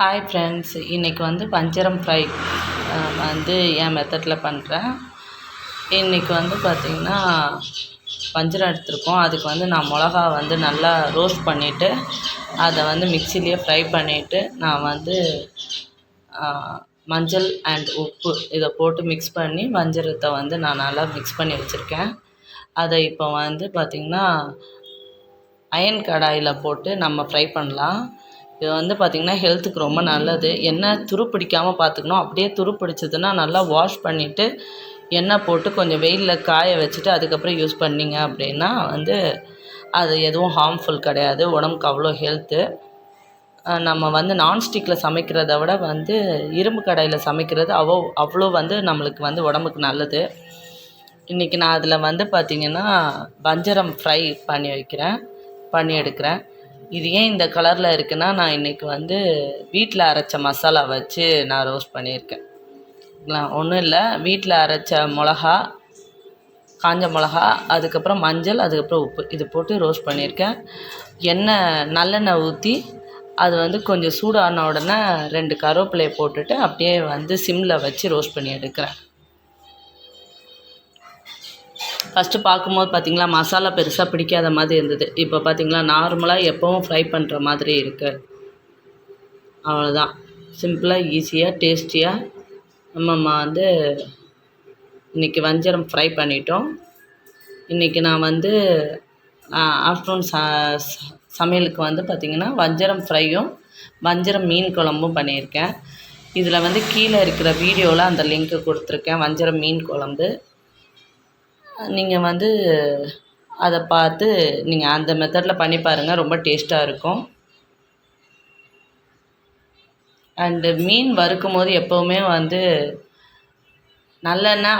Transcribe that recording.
Hi friends இன்றைக்கி வந்து வஞ்சரம் ஃப்ரை வந்து என் மெத்தடில் பண்ணுறேன் இன்றைக்கி வந்து பார்த்திங்கன்னா வஞ்சரம் எடுத்திருக்கோம். அதுக்கு வந்து நான் மிளகா வந்து நல்லா ரோஸ்ட் பண்ணிவிட்டு அதை வந்து மிக்சிலேயே ஃப்ரை பண்ணிவிட்டு நான் வந்து மஞ்சள் அண்ட் உப்பு இதை போட்டு மிக்ஸ் பண்ணி வஞ்சரத்தை வந்து நான் நல்லா மிக்ஸ் பண்ணி வச்சுருக்கேன். அதை இப்போ வந்து பார்த்திங்கன்னா அயன் கடாயில் போட்டு நம்ம ஃப்ரை பண்ணலாம். இது வந்து பார்த்திங்கன்னா ஹெல்த்துக்கு ரொம்ப நல்லது. எண்ணெய் துரு பிடிக்காமல் பார்த்துக்கணும் அப்படியே துரு பிடிச்சதுன்னா நல்லா வாஷ் பண்ணிவிட்டு எண்ணெய் போட்டு கொஞ்சம் வெயிலில் காய வச்சுட்டு அதுக்கப்புறம் யூஸ் பண்ணிங்க அப்படின்னா வந்து அது எதுவும் ஹார்ம்ஃபுல் கிடையாது. உடம்புக்கு அவ்வளோ ஹெல்த்து நம்ம வந்து நான்ஸ்டிக்கில் சமைக்கிறத விட வந்து இரும்பு கடாயில் சமைக்கிறது அவ்வளோ அவ்வளோ வந்து நம்மளுக்கு வந்து உடம்புக்கு நல்லது. இன்றைக்கி நான் அதில் வந்து பார்த்திங்கன்னா வஞ்சரம் ஃப்ரை பண்ணி வைக்கிறேன். பண்ணி எடுக்கிறேன். இது ஏன் இந்த கலரில் இருக்குன்னா நான் இன்றைக்கி வந்து வீட்டில் அரைச்ச மசாலா வச்சு நான் ரோஸ்ட் பண்ணியிருக்கேன். ஒன்றும் இல்லை. வீட்டில் அரைச்ச மிளகா காஞ்ச மிளகா அதுக்கப்புறம் மஞ்சள் அதுக்கப்புறம் உப்பு. இது போட்டு ரோஸ்ட் பண்ணியிருக்கேன். எண்ணெய் நல்லெண்ணெய் ஊற்றி அது வந்து கொஞ்சம் சூடான உடனே ரெண்டு கருவேப்பிலையை போட்டுட்டு அப்படியே வந்து சிம்மில் வச்சு ரோஸ்ட் பண்ணி எடுக்கிறேன். ஃபஸ்ட்டு பார்க்கும்போது பார்த்திங்களா மசாலா பெருசாக பிடிக்காத மாதிரி இருந்தது. இப்போ பார்த்திங்களா நார்மலாக எப்போவும் ஃப்ரை பண்ணுற மாதிரி இருக்குது அவ்வளோதான் சிம்பிளாக ஈஸியாக டேஸ்டியாக நம்ம வந்து இன்றைக்கி வஞ்சரம் ஃப்ரை பண்ணிட்டோம். இன்றைக்கி நான் வந்து ஆஃப்டர்நூன் ச சமையலுக்கு வந்து பார்த்திங்கன்னா வஞ்சரம் ஃப்ரையும் வஞ்சரம் மீன் குழம்பும் பண்ணியிருக்கேன். இதில் வந்து கீழே இருக்கிற வீடியோவில் அந்த லிங்க்கு கொடுத்துருக்கேன். வஞ்சரம் மீன் குழம்பு. நீங்கள் வந்து அதை பார்த்து நீங்கள் அந்த மெத்தடில் பண்ணி பாருங்கள் ரொம்ப டேஸ்ட்டாக இருக்கும். அண்டு மீன் வறுக்கும் போது எப்போவுமே வந்து நல்லெண்ணெய்